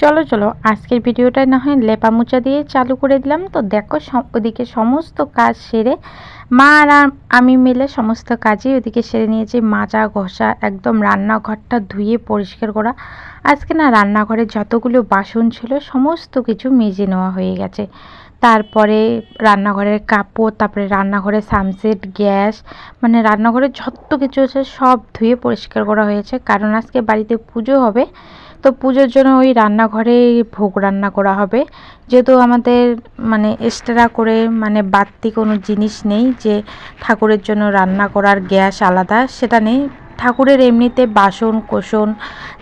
চলো চলো, আজকের ভিডিওটা না হয় লেপা মোচা দিয়ে চালু করে দিলাম। তো দেখো ওদিকে সমস্ত কাজ সেরে মা আর আমি মিলে সমস্ত কাজই ওদিকে সেরে নিয়েছি। মাজা, ঘষা, একদম রান্নাঘরটা ধুয়ে পরিষ্কার করা। আজকে না রান্নাঘরে যতগুলো বাসন ছিল, সমস্ত কিছু মেজে নেওয়া হয়ে গেছে। তারপরে রান্নাঘরের কাপড়, তারপরে রান্নাঘরের সানসেট গ্যাস মানে রান্নাঘরে যত কিছু আছে সব ধুয়ে পরিষ্কার করা হয়েছে। কারণ আজকে বাড়িতে পুজো হবে তো পুজোর জন্য ওই রান্নাঘরে ভোগ রান্না করা হবে। যেহেতু আমাদের মানে এক্সট্রা করে মানে বাড়তি কোনো জিনিস নেই যে ঠাকুরের জন্য রান্না করার গ্যাস আলাদা, সেটা নেই। ঠাকুরের এমনিতে বাসন কোসন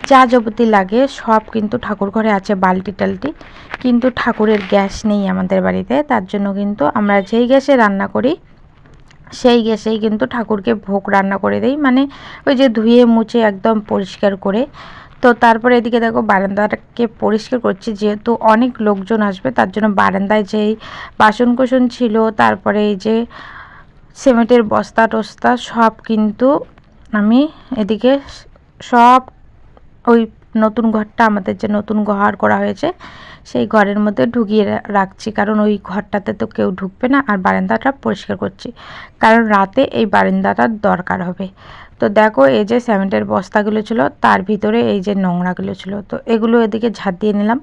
যা যাবতী লাগে সব কিন্তু ঠাকুর ঘরে আছে বালতি টালটি কিন্তু ঠাকুরের গ্যাস নেই আমাদের বাড়িতে, তার জন্য কিন্তু আমরা যেই গ্যাসে রান্না করি, সেই গ্যাসেই কিন্তু ঠাকুরকে ভোগ রান্না করে দেই। মানে ওই যে ধুয়ে মুছে একদম পরিষ্কার করে তো তারপরে এদিকে দেখো বারান্দাটাকে পরিষ্কার করছি, যেহেতু অনেক লোকজন আসবে, তার জন্য বারান্দায় যেই বাসন কুসন ছিল, তারপরে এই যে সিমেন্টের বস্তা টস্তা সব কিন্তু আমি এদিকে সব ওই নতুন ঘরটা আমাদের যে নতুন ঘর করা হয়েছে, সেই ঘরের মধ্যে ঢুকিয়ে রাখছি। কারণ ওই ঘরটাতে তো কেউ ঢুকবে না আর বারান্দাটা পরিষ্কার করছি। কারণ রাতে এই বারান্দাটার দরকার হবে। তো দেখো এই যে সিমেন্টের বস্তাগুলো ছিল, তার ভিতরে এই যে নোংরাগুলো ছিল। তো এগুলো এদিকে ঝাঁট দিয়ে নিলাম।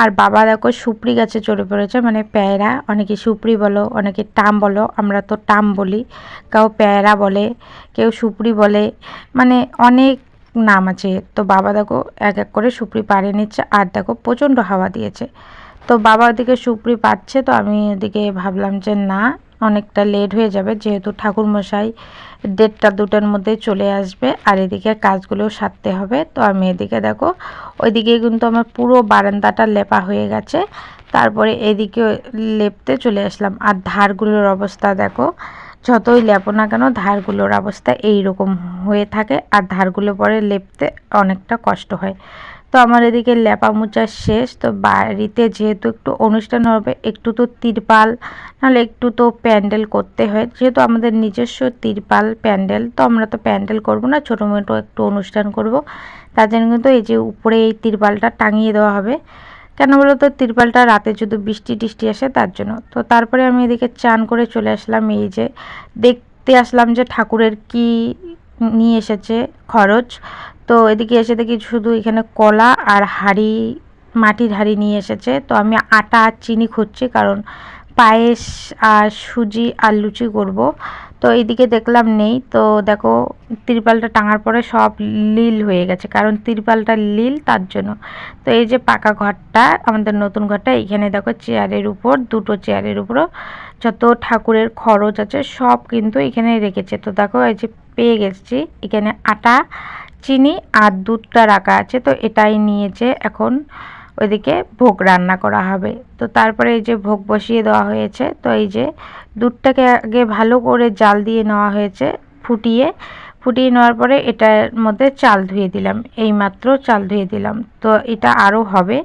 আর বাবা দেখো সুপড়ি গাছে চড়ে পড়েছে মানে প্যায়রা অনেকে সুপড়ি বলো, অনেকে টাম বলো, আমরা তো টাম বলি। কেউ প্যায়রা বলে, কেউ সুপড়ি বলে। মানে অনেক নাম আছে। তো বাবা দেখো এক এক করে সুপড়ি পাড়ে নিচ্ছে আর দেখো প্রচণ্ড হাওয়া দিয়েছে। তো বাবা ওদিকে সুপড়ি পাচ্ছে তো আমি ওদিকে ভাবলাম যে না, অনেকটা লেট হয়ে যাবে যেহেতু ঠাকুরমশাই দেড়টা দুটার মধ্যে চলে আসবে আর এদিকে কাজগুলো সারতে হবে। তো আমি এদিকে দেখো, ওইদিকে কিন্তু আমার পুরো বারান্দাটা লেপা হয়ে গেছে। তারপরে এদিকে লেপতে চলে আসলাম। আর ধারগুলোর অবস্থা দেখো যতই লেপো না কেন, ধারগুলোর অবস্থা এই রকম হয়ে থাকে আর ধারগুলো পরে লেপতে অনেকটা কষ্ট হয়। তো আমার এদিকে লেপা মোচা শেষ, তো বাড়িতে যেহেতু একটু অনুষ্ঠান হবে, একটু তো তিরপাল, নাহলে একটু তো প্যান্ডেল করতে হয়। যেহেতু আমাদের নিজস্ব তিরপাল প্যান্ডেল, তো আমরা তো প্যান্ডেল করব না ছোটো মোটো একটু অনুষ্ঠান করব। তার জন্য কিন্তু এই যে উপরে এই তিরপালটা টাঙিয়ে দেওয়া হবে। কেন বলো তো? তিরপালটা রাতে যদি বৃষ্টি টিষ্টি আসে তার জন্য। তো তারপরে আমি এদিকে চান করে চলে আসলাম এই যে, দেখতে আসলাম যে ঠাকুরের কি নিয়ে এসেছে খরচ। তো এদিকে এসে দেখি শুধু এখানে কলা আর হাঁড়ি, মাটির হাঁড়ি নিয়ে এসেছে। তো আমি আটা আর চিনি খুঁজছি, কারণ পায়েস আর সুজি আর লুচি করব। তো এইদিকে দেখলাম নেই। তো দেখো, তিরপালটা টাঙার পরে সব লীল হয়ে গেছে, কারণ তিরপালটা লীল তার জন্য। তো এই যে পাকা ঘরটা, আমাদের নতুন ঘরটা, এইখানে দেখো চেয়ারের উপর, দুটো চেয়ারের উপরও যত ঠাকুরের খরচ আছে, সব কিন্তু এখানে রেখেছে। তো দেখো, এই যে পেয়ে গেছি। এখানে আটা, চিনি আর দুধটা রাখা আছে, তো এটাই নিয়েছে এখন। ওইদিকে ভোগ রান্না করা হবে। তো তারপরে এই যে ভোগ বসিয়ে দেওয়া হয়েছে, তো এই যে দুধটাকে আগে ভালো করে জাল দিয়ে নেওয়া হয়েছে ফুটিয়ে। ফুটিয়ে নেওয়ার পরে এটার মধ্যে চাল ধুয়ে দিলাম এই মাত্র চাল ধুয়ে দিলাম। তো এটা আরও হবে।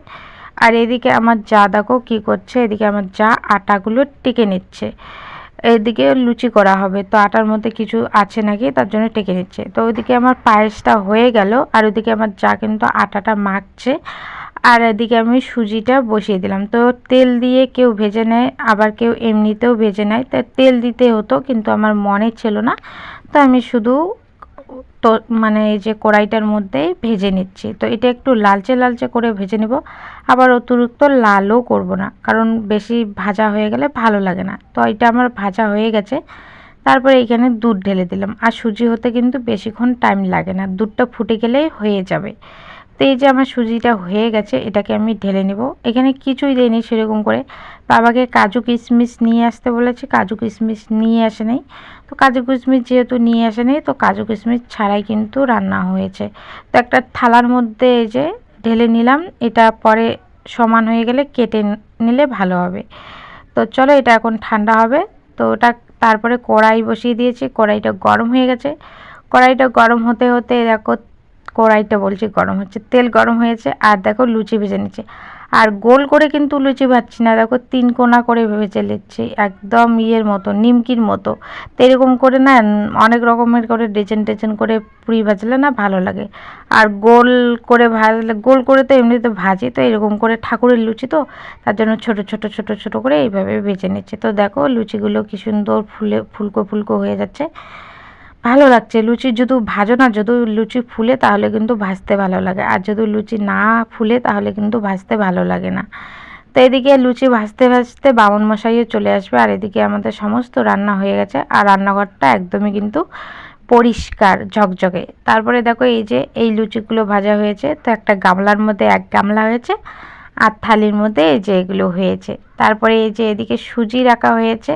আর এদিকে আমার যা দেখো কী করছে, এদিকে আমার যা আটাগুলো টেকে নিচ্ছে। এদিকে লুচি করা হবে, তো আটার মধ্যে কিছু আছে নাকি তার জন্য টেকে নিচ্ছে। তো ওইদিকে আমার পায়েসটা হয়ে গেল, আর ওইদিকে আমার যা কিন্তু আটাটা মাখছে। আর এদিকে আমি সুজিটা বসিয়ে দিলাম। তো তেল দিয়ে কেউ ভেজে নেয়, আবার কেউ এমনিতেও ভেজে নেয়। তা তেল দিতে হতো, কিন্তু আমার মনে ছিল না। তো আমি শুধু তো মানে এই যে কড়াইটার মধ্যেই ভেজে নিচ্ছি। তো এটা একটু লালচে লালচে করে ভেজে নেব। আবার অতিরিক্ত লালও করব না, কারণ বেশি ভাজা হয়ে গেলে ভালো লাগে না। তো এটা আমার ভাজা হয়ে গেছে। তারপরে এখানে দুধ ঢেলে দিলাম। আর সুজি হতে কিন্তু বেশিক্ষণ টাইম লাগে না। দুধটা ফুটে গেলেই হয়ে যাবে। তো এই যে আমার সুজিটা হয়ে গেছে, এটাকে আমি ঢেলে নেব। এখানে কিছুই দেয়নি সেরকম করে। বাবাকে কাজু কিশমিশ নিয়ে আসতে বলেছে, কাজু কিশমিশ নিয়ে আসে নেই। তো কাজু কিশমিশ যেহেতু নিয়ে আসে নেই, তো কাজু কিশমিশ ছাড়াই কিন্তু রান্না হয়েছে। তো একটা থালার মধ্যে এই যে ঢেলে নিলাম, এটা পরে সমান হয়ে গেলে কেটে নিলে ভালো হবে। তো চলো এটা এখন ঠান্ডা হবে। তো ওটা তারপরে কড়াই বসিয়ে দিয়েছি, কড়াইটা গরম হয়ে গেছে। কড়াইটা গরম হতে হতে দেখো কড়াইটা বলছি গরম হচ্ছে, তেল গরম হয়েছে, আর দেখো লুচি ভেজে নিচ্ছে। আর গোল করে কিন্তু লুচি ভাজছি না, দেখো তিন কোনা করে ভেজে নিচ্ছি, একদম ইয়ের মতো, নিমকির মতো। তো এরকম করে না, অনেক রকমের করে ডিজাইন টেজাইন করে পুরি ভাজলে না ভালো লাগে। আর গোল করে ভাজলে, গোল করে তো এমনিতে ভাজি, তো এরকম করে ঠাকুরের লুচি তো, তার জন্য ছোট ছোট ছোট ছোট করে এইভাবে ভেজে নিচ্ছি। তো দেখো লুচিগুলো কি সুন্দর ফুলে, ফুলকো ফুলকো হয়ে যাচ্ছে। ভালো লাগছে। লুচি যদি ভাজো না, যদি লুচি ফুলে তাহলে কিন্তু ভাজতে ভালো লাগে। আর যদি লুচি না ফুলে তাহলে কিন্তু ভাজতে ভালো লাগে না। তো এদিকে লুচি ভাজতে ভাজতে বামন মশাইও চলে আসবে। আর এদিকে আমাদের সমস্ত রান্না হয়ে গেছে। আর রান্নাঘরটা একদমই কিন্তু পরিষ্কার, ঝকঝকে। তারপরে দেখো এই যে এই লুচিগুলো ভাজা হয়েছে। তো একটা গামলার মধ্যে এক গামলা হয়েছে। আর থালির মধ্যে এই যে এগুলো হয়েছে। তারপরে এই যে এদিকে সুজি রাখা হয়েছে।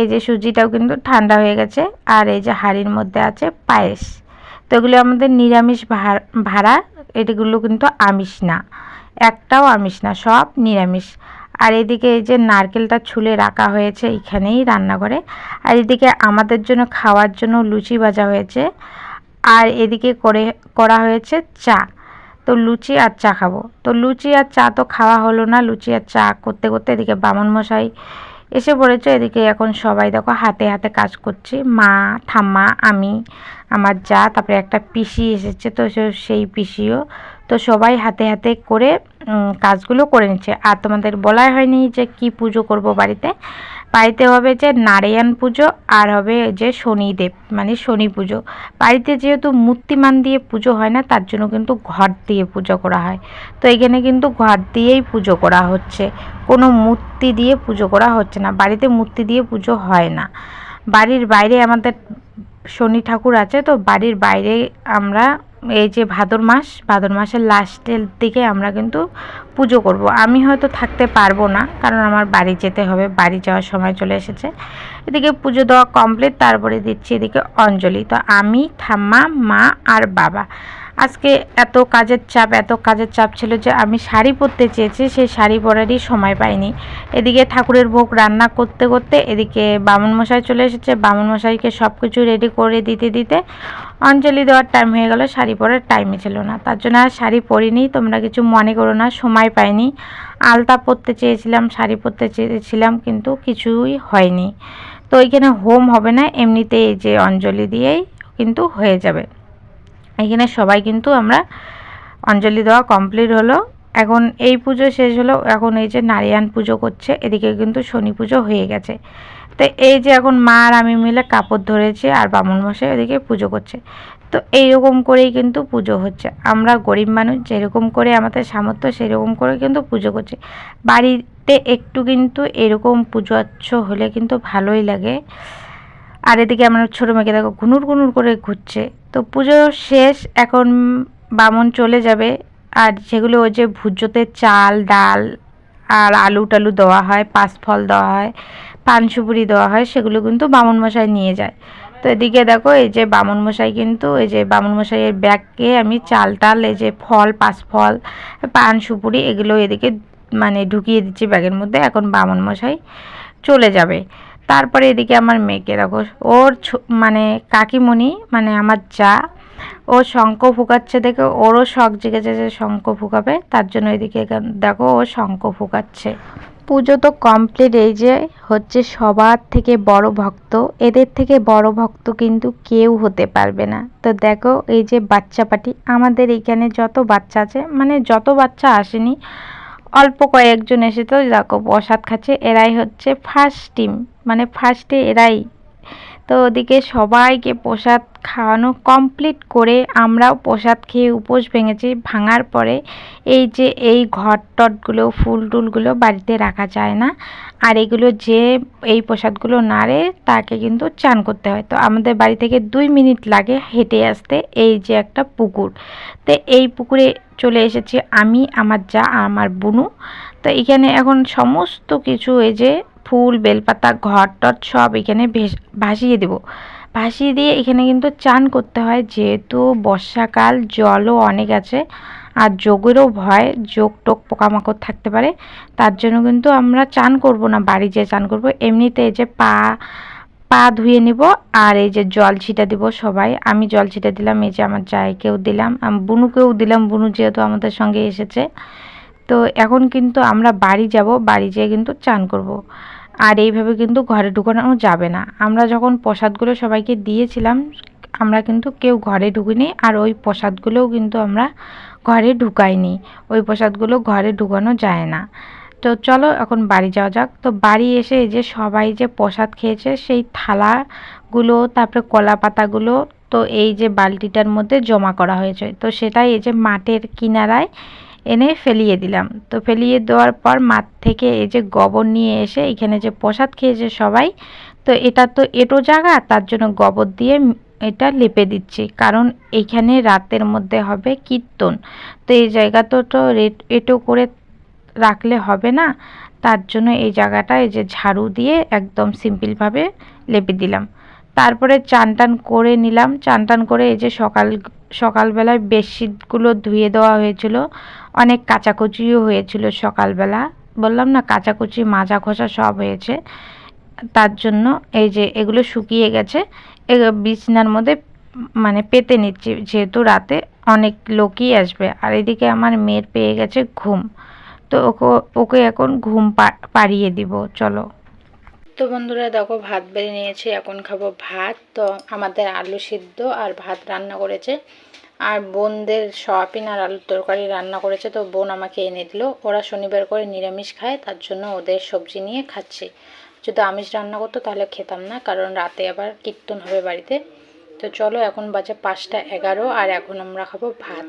এই যে সুজিটাও কিন্তু ঠান্ডা হয়ে গেছে, আর এই যে হাঁড়ির মধ্যে আছে পায়েস। তো এগুলো আমাদের নিরামিষ ভাড়া এটিগুলো কিন্তু আমিষ না। একটাও আমিষ না, সব নিরামিষ। আর এদিকে এই যে নারকেলটা ছুলে রাখা হয়েছে এখানেই রান্নাঘরে। আর এদিকে আমাদের জন্য খাওয়ার জন্য লুচি ভাজা হয়েছে। আর এদিকে করে, করা হয়েছে চা। তো লুচি আর চা খাব। তো লুচি আর চা তো খাওয়া হলো না, লুচি আর চা করতে করতে এদিকে বামন মশাই এসে পড়েছে, এদিকে এখন সবাই দেখো হাতে হাতে কাজ করছে। মা, ঠাম্মা, আমি, আমার যা, তারপরে একটা পিসি এসেছে, তো সেই পিসিও তো সবাই হাতে হাতে করে কাজগুলো করে নিচ্ছে। আর তোমাদের বলাই হয়নি যে কি পুজো করব বাড়িতে। বাড়িতে হবে যে নারায়ণ পুজো আর হবে যে শনিদেব মানে শনি পুজো। বাড়িতে যেহেতু মূর্তিমান দিয়ে পুজো হয় না, তার জন্য কিন্তু ঘর দিয়ে পুজো করা হয়। তো এখানে কিন্তু ঘর দিয়েই পুজো করা হচ্ছে। কোনো মূর্তি দিয়ে পুজো করা হচ্ছে না। বাড়িতে মূর্তি দিয়ে পুজো হয় না। বাড়ির বাইরে আমাদের শনি ঠাকুর আছে, তো বাড়ির বাইরে আমরা এই যে ভাদর মাস, ভাদর মাসের লাস্টের দিকে আমরা কিন্তু পুজো করব। আমি হয়তো থাকতে পারব না, কারণ আমার বাড়ি যেতে হবে, বাড়ি যাওয়ার সময় চলে এসেছে। এদিকে পুজো দেওয়া কমপ্লিট তারপরে দিচ্ছি এদিকে অঞ্জলি। তো আমি, ঠাম্মা, মা আর বাবা। আজকে এত কাজের চাপ, এত কাজের চাপ ছিল যে আমি শাড়ি পরতে চেয়েছি সেই শাড়ি পরারই সময় পাইনি। এদিকে ঠাকুরের ভোগ রান্না করতে করতে এদিকে বামুন মশাই চলে এসেছে। বামুন মশাইকে সব কিছু রেডি করে দিতে দিতে অঞ্জলি দেওয়ার টাইম হয়ে গেল, শাড়ি পরার টাইমই ছিল না। তার জন্য আর শাড়ি পরিনি, তোমরা কিছু মনে করো না, সময় পাইনি। আলতা পরতে চেয়েছিলাম, শাড়ি পরতে চেয়েছিলাম, কিন্তু কিছুই হয়নি। তো এখানে হোম হবে না এমনিতে এই যে অঞ্জলি দিয়েই কিন্তু হয়ে যাবে। এখানে সবাই কিন্তু আমরা অঞ্জলি দেওয়া কমপ্লিট হলো। এখন এই পুজো শেষ হলো, এখন এই যে নারিয়ান পুজো করছে, এদিকে কিন্তু শনি পুজো হয়ে গেছে। তো এই যে এখন মা আর আমি মিলে কাপড় ধরেছি আর বামুন মশাই ওদিকে পুজো করছে। তো এইরকম করেই কিন্তু পুজো হচ্ছে। আমরা গরিব মানুষ, যেরকম করে আমাদের সামর্থ্য, সেরকম করে কিন্তু পুজো করছি। বাড়িতে একটু কিন্তু এরকম পুজো আচ্ছ হলে কিন্তু ভালোই লাগে। আর এদিকে আমার ছোটো মেয়েকে দেখো, ঘুনুর ঘুনুর করে ঘুরছে। তো পুজো শেষ, এখন বামন চলে যাবে। আর যেগুলো ওই যে ভুজোতে চাল, ডাল আর আলু টালু দেওয়া হয়, পাঁচ ফল দেওয়া হয়, পান সুপুরি দেওয়া হয়, সেগুলো কিন্তু বামন মশাই নিয়ে যায়। তো এদিকে দেখো, এই যে বামন মশাই কিন্তু, এই যে বামন মশাইয়ের ব্যাগকে আমি চাল টাল এই যে ফল, পাঁচ ফল, পান সুপুরি এগুলো এদিকে মানে ঢুকিয়ে দিচ্ছি ব্যাগের মধ্যে। এখন বামন মশাই চলে যাবে। তারপরে এদিকে আমার মেয়েকে, দেখো, ওর মানে কাকিমণি মানে আমার যা, ও শঙ্খ ফুকাচ্ছে দেখে, ওরও শখ জেগেছে যে শঙ্খ ফুকাবে, তার জন্য এদিকে দেখো, ও শঙ্খ ফুকাচ্ছে। পুজো তো কমপ্লিট এই যে হচ্ছে সবার থেকে বড় ভক্ত, এদের থেকে বড় ভক্ত কিন্তু কেউ হতে পারবে না। তো দেখো, এই যে বাচ্চা পাটি, আমাদের এখানে যত বাচ্চা আছে মানে যত বাচ্চা আসেনি অল্প কয়েকজন এসে তো যাকো প্রসাদ খাচ্ছে। এরাই হচ্ছে ফার্স্ট টিম মানে ফার্স্টে এরাই তো ওদিকে সবাইকে প্রসাদ খাওয়ানো কমপ্লিট করে আমরাও প্রসাদ খেয়ে উপোস ভেঙেছি। ভাঙার পরে এই যে এই ঘর টটগুলো, ফুল টুলগুলো বাড়িতে রাখা যায় না। আর এগুলো যে এই প্রসাদগুলো নাড়ে তাকে কিন্তু চান করতে হয়। তো আমাদের বাড়ি থেকে দুই মিনিট লাগে হেঁটে আসতে এই যে একটা পুকুর। তো এই পুকুরে চলে এসেছি আমি, আমার যা আমার বুনু। তো এখানে এখন সমস্ত কিছু এই যে ফুল, বেলপাতা, ঘর টট সব এখানে ভাসিয়ে দেব। ভাসিয়ে দিয়ে এখানে কিন্তু চান করতে হয়, যেহেতু বর্ষাকাল, জলও অনেক আছে, আর যোগেরও ভয়, যোগ টোক পোকামাকড় থাকতে পারে, তার জন্য কিন্তু আমরা চান করব না, বাড়ি যেয়ে চান করব। এমনিতে এই যে পা পা ধুয়ে নিব, আর এই যে জল ছিটা দিব সবাই। আমি জল ছিটা দিলাম, এই যে আমার জায়কেও দিলাম বুনুকেও দিলাম, বুনু যেহেতু আমাদের সঙ্গে এসেছে। তো এখন কিন্তু আমরা বাড়ি যাব, বাড়ি যেয়ে কিন্তু চান করব। আর এইভাবে কিন্তু ঘরে ঢুকানো যাবে না। আমরা যখন প্রসাদগুলো সবাইকে দিয়েছিলাম, আমরা কিন্তু কেউ ঘরে ঢুকিনি আর ওই প্রসাদগুলোও কিন্তু আমরা ঘরে ঢুকাইনি। ওই প্রসাদগুলো ঘরে ঢুকানো যায় না। তো চলো এখন বাড়ি যাওয়া যাক। তো বাড়ি এসে এই যে সবাই যে প্রসাদ খেয়েছে, সেই থালাগুলো, তারপরে কলা পাতাগুলো তো এই যে বালতিটার মধ্যে জমা করা হয়েছে। তো সেটাই এই যে মাঠের কিনারায় এনে ফেলিয়ে দিলাম। তো ফেলিয়ে দেওয়ার পর মাঠ থেকে এই যে গোবর নিয়ে এসে এখানে যে প্রসাদ খেয়েছে সবাই, তো এটা তো এটো জায়গা, তার জন্য গোবর দিয়ে এটা লেপে দিচ্ছি। কারণ এইখানে রাতের মধ্যে হবে কীর্তন। তো এই জায়গা তো তো এটো করে রাখলে হবে না। তার জন্য এই জায়গাটা এই যে ঝাড়ু দিয়ে একদম সিম্পলভাবে লেপে দিলাম। তারপরে চান টান করে নিলাম। চান টান করে এই যে সকাল সকালবেলায় বেডশিটগুলো ধুয়ে দেওয়া হয়েছিল। অনেক কাচাকুচিও হয়েছিল সকালবেলা। বললাম না, কাচাকুচি, মাজা ঘষা সব হয়েছে। তার জন্য এই যে এগুলো শুকিয়ে গেছে বিছনার মধ্যে মানে পেতে নিচ্ছি। যেহেতু রাতে অনেক লোকই আসবে। আর এদিকে আমার মেয়ের পেয়ে গেছে ঘুম। তো ওকে ওকে এখন ঘুম পাড়িয়ে দিব। চলো। তো বন্ধুরা দেখো, ভাত বেড়ে নিয়েছি, এখন খাব ভাত। তো আমাদের আলু সিদ্ধ আর ভাত রান্না করেছে। আর বোনদের সয়াবিন আর আলুর তরকারি রান্না করেছে, তো বোন আমাকে এনে দিল। ওরা শনিবার করে নিরামিষ খায়, তার জন্য ওদের সবজি নিয়ে খাচ্ছে। যদি আমিষ রান্না করতো তাহলে খেতাম না, কারণ রাতে আবার কীর্তন হবে বাড়িতে। তো চলো, এখন বাজে পাঁচটা এগারো, আর এখন আমরা খাব ভাত।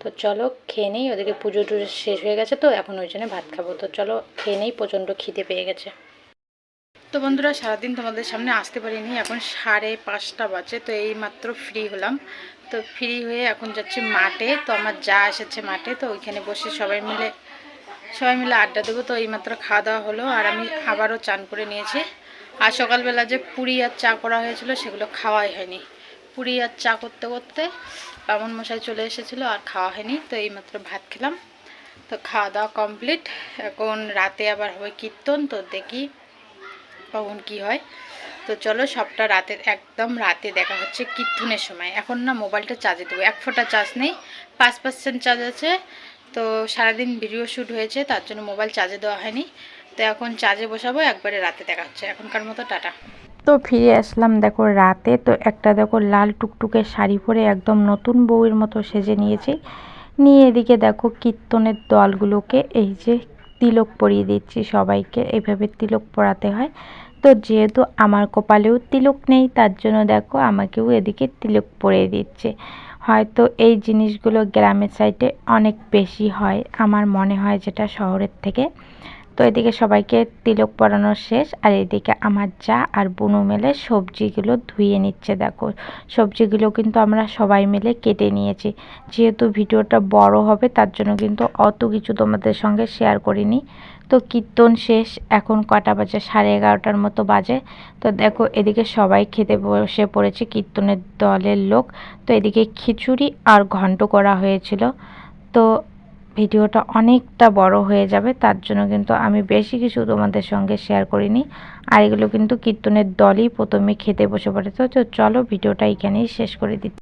তো চলো, খেয়ে নেই ওদেরকে পুজো টুজো শেষ হয়ে গেছে, তো এখন ওই জন্য ভাত খাব। তো চলো, খেয়ে নেই, প্রচণ্ড খিদে পেয়ে গেছে। তো বন্ধুরা, সারাদিন তোমাদের সামনে আসতে পারিনি। এখন সাড়ে পাঁচটা বাজে, তো এই মাত্র ফ্রি হলাম। তো ফ্রি হয়ে এখন যাচ্ছি মাঠে। তো আমার যা এসেছে মাঠে, তো ওইখানে বসে সবাই মিলে সবাই মিলে আড্ডা দেবো। তো এইমাত্র খাওয়া দাওয়া হলো, আর আমি আবারও চান করে নিয়েছি। আর সকালবেলা যে পুরি আর চা করা হয়েছিল, সেগুলো খাওয়াই হয়নি। পুরি আর চা করতে করতে বামন মশাই চলে এসেছিল, আর খাওয়া হয়নি। তো এইমাত্র ভাত খেলাম। তো খাওয়া দাওয়া কমপ্লিট এখন রাতে আবার হবে কীর্তন, তো দেখি কখন কি হয়? তো চলো সবটা রাতে, একদম রাতে দেখা হচ্ছে কীর্তনের সময়। এখন না মোবাইলটা চার্জে দেবো। এক ফোঁটা চার্জ নেই, পাঁচ পার্সেন্ট চার্জ আছে। তো সারাদিন ভিডিও শ্যুট হয়েছে, তার জন্য মোবাইল চার্জে দেওয়া হয়নি। তো এখন চার্জে বসাবো, একবারে রাতে দেখা হচ্ছে। এখনকার মতো টাটা। তো ফিরে আসলাম দেখো রাতে। তো একটা দেখো লাল টুকটুকে শাড়ি পরে একদম নতুন বউয়ের মতো সেজে নিয়েছি। নিয়ে এদিকে দেখো কীর্তনের দলগুলোকে, এই যে তিলক পরিয়ে দিচ্ছি সবাইকে। এইভাবে তিলক পরাতে হয়। তো যেহেতু আমার কপালেও তিলক নেই, তার জন্য দেখো আমাকেও এদিকে তিলক পরিয়ে দিচ্ছে। হয়তো এই জিনিসগুলো গ্রামের সাইডে অনেক বেশি হয়। আমার মনে হয় যেটা শহরের থেকে। তো এদিকে সবাইকে তিলক পরানো শেষ, আর এদিকে আমার যা আর বুনু মেলে সবজিগুলো ধুয়ে নিচ্ছে, দেখো। সবজিগুলো কিন্তু আমরা সবাই মিলে কেটে নিয়েছি। যেহেতু ভিডিওটা বড় হবে, তার জন্য কিন্তু অত কিছু তোমাদের সঙ্গে শেয়ার করিনি। তো কীর্তন শেষ, এখন কটা বাজে? সাড়ে এগারোটার মতো বাজে। তো দেখো, এদিকে সবাই খেতে বসে পড়েছে কীর্তনের দলের লোক। তো এদিকে খিচুড়ি আর ঘন্ট করা হয়েছিল। তো ভিডিওটা অনেকটা বড় হয়ে যাবে, তার জন্য কিন্তু আমি বেশি কিছু তোমাদের সঙ্গে শেয়ার করিনি। আর এগুলো কিন্তু কীর্তনের দলই প্রথমে খেতে বসে পড়ে। তো চলো ভিডিওটা এখানেই শেষ করে দিচ্ছি।